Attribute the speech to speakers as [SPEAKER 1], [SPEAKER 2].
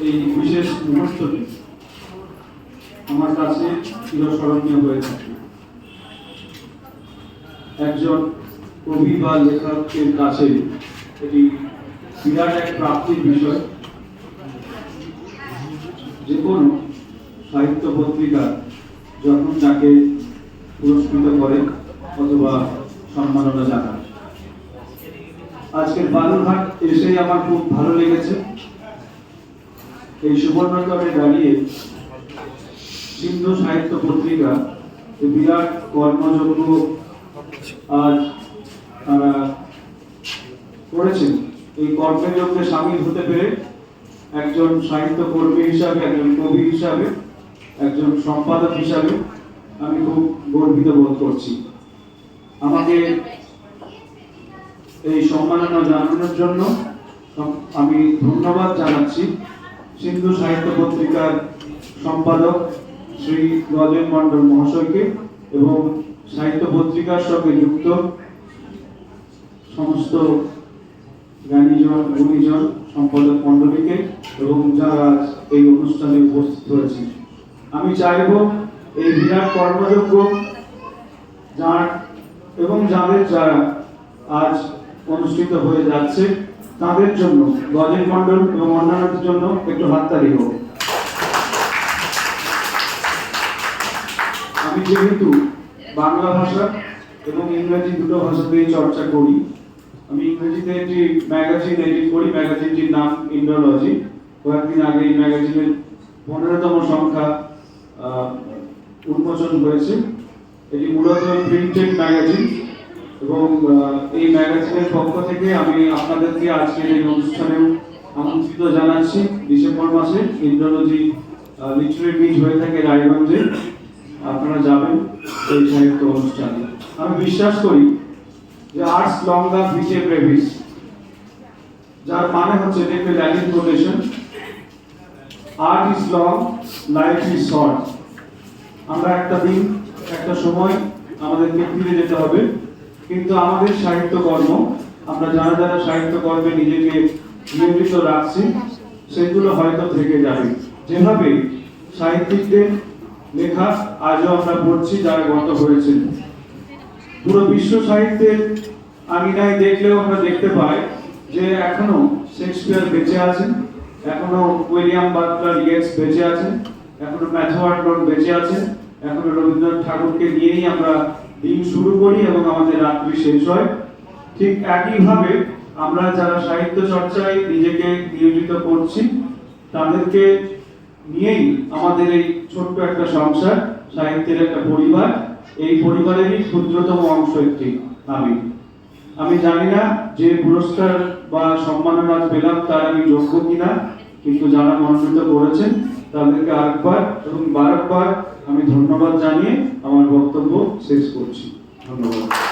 [SPEAKER 1] এই বিশেষ মুহূর্তটি আমার কাছে চিরস্মরণীয় হয়ে থাকে। একজন কবি বা লেখকের কাছে এটি বিরাট এক প্রাপ্তির বিষয়। যে কোনো সাহিত্য পত্রিকা যখন তাকে পুরস্কৃত করে অথবা সম্মাননা জানায়। আজকের বালুরঘাট এসেই আমার খুব ভালো লেগেছে। এই সুবর্ণতরে দাঁড়িয়ে সিন্ধু সাহিত্য পত্রিকা বিরাট কর্মযজ্ঞ আজ তারা করেছেন। এই কর্মযজ্ঞে সামিল হতে পেরে একজন সাহিত্য কর্মী হিসাবে, একজন কবি হিসাবে, একজন সম্পাদক হিসাবে আমি খুব গর্বিত বোধ করছি। আমাকে এই সম্মাননা জানানোর জন্য আমি ধন্যবাদ জানাচ্ছি। সিন্ধু সাহিত্য পত্রিকার সম্পাদক শ্রী রজেন মন্ডল মহাশয়কে এবং সাহিত্য পত্রিকার সঙ্গে যুক্ত সমস্ত জ্ঞানীজন গুণীজন, সম্পাদক মণ্ডলীকে এবং যারা এই অনুষ্ঠানে উপস্থিত হয়েছে। আমি চাইব এই বিরাট কর্মযোগ্য যার এবং যাদের যারা আজ অনুষ্ঠিত হয়ে যাচ্ছে। তাদের জন্য গজেন মন্ডল এবং অন্যান্যদের জন্য একটু হাততালি হোক। আমি যেহেতু বাংলা ভাষা এবং ইংরেজি দুটো ভাষাতেই চর্চা করি, আমি ইংরেজিতে একটি ম্যাগাজিন এডিট করি, ম্যাগাজিনটির নাম ইন্ডোলজি। কয়েকদিন আগে এই ম্যাগাজিনের পনেরোতম সংখ্যা উন্মোচন হয়েছে। এটি মূলত প্রিন্টেড ম্যাগাজিন। এবং এই ম্যাগাজিনের পক্ষ থেকে আমি আপনাদেরকে আজকের এই অনুষ্ঠানেও আমন্ত্রিত জানাচ্ছি। ডিসেম্বর মাসে ইন্দ্রোলজি লিটারেরি মিট হয়ে থাকে রায়গঞ্জে। আপনারা যাবেন এই সাহিত্য অনুষ্ঠানে। আমি বিশ্বাস করি যে আর্টস লঙ্গা ভিচে ব্রেভিস যার মানে হচ্ছে দেখবে Latin quotation art is long life is short আমরা একটা দিন, একটা সময় আমাদেরকে ফিরে যেতে হবে। কিন্তু আমাদের সাহিত্য কর্ম আমরা যারা যারা সাহিত্য কর্মে নিজেকে নিয়োজিত রাখছি, সেগুলো হয়তো থেকে যাবে। যেভাবে সাহিত্যিকদের লেখা আজও আমরা পড়ছি, যারা গত হয়েছেন। পুরো বিশ্ব সাহিত্যের আঙিনায় দেখলেও আমরা দেখতে পাই যে এখনও শেক্সপিয়ার বেঁচে আছেন, এখনও উইলিয়াম বাটলার ইয়েটস বেঁচে আছেন, এখনও ম্যাথু আর্টন বেঁচে আছেন, এখনও রবীন্দ্রনাথ ঠাকুরকে নিয়েই আমরা দিন শুরু করি এবং আমাদের রাত্রি শেষ হয়। ঠিক একইভাবে আমরা যারা সাহিত্য চর্চায় নিজেকে নিয়োজিত করছি, তাদেরকে নিয়েই আমাদের এই ছোট্ট একটা সংসার, সাহিত্যের একটা পরিবার, এই পরিবারেরই ক্ষুদ্রতম অংশ একটি আমি। আমি জানি না যে পুরস্কার বা সম্মাননা পেলাম তার আমি যোগ্য কিনা, কিন্তু যারা মনোনীত করেছেন, তাদেরকে আরেকবার এবং বারবার আমি ধন্যবাদ জানিয়ে আমার বক্তব্য শেষ করছি। ধন্যবাদ।